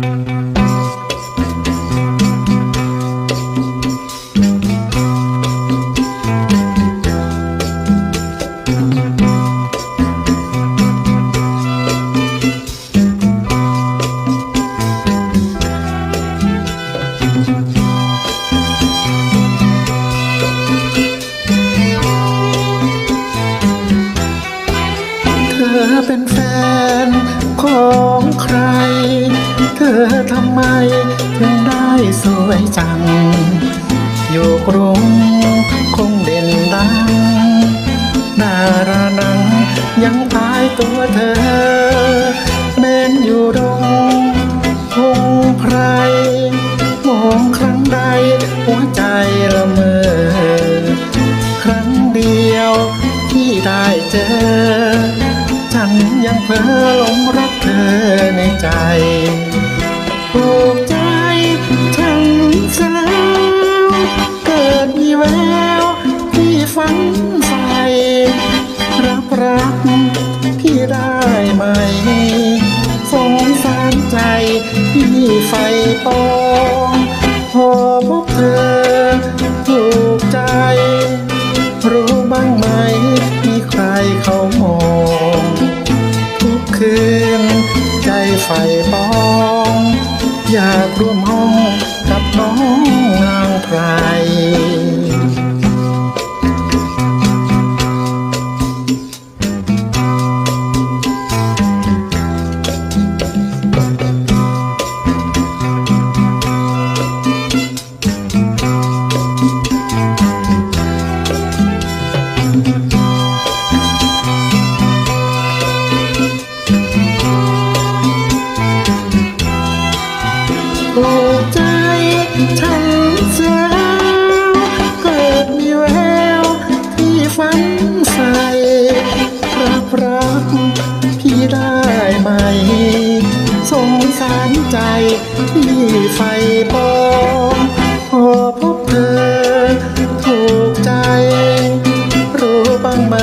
เธอเป็นแฟนของใคร เธอทำไม ถึงได้สวยจัง อยู่กรุงคงเด่นดังดารานัง ยังอายตัวเธอแม้นอยู่ดงคงไพรมองครั้งใด หัวใจละเมอ ครั้งเดียวที่ได้เจอ ฉันยังเพ้อหลงรักเธอในใจ ผูกใจฉันเสียแล้วเกิดมีแววที่ฝันใฝ่รับรักพี่ได้ไหมสงสารใจพี่ไฟปองพอพบเธอถูกใจ รู้บ้างไหมมีใครเขามอง ทุกคืนใจไฟปอง อยากร่วมห้องกับน้องนาง ถูกใจฉันเสียแล้วเกิดมีแววที่ฝันใฝ่รับรักพี่ได้ไหม สงสารใจพี่ไฟปองพอพบเธอถูกใจ รู้บ้างไหม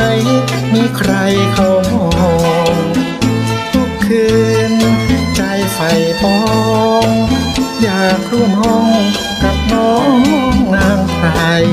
มีใครเขามองทุกคืนใจไฟปอง อยากร่วมห้องกับน้องนางไทย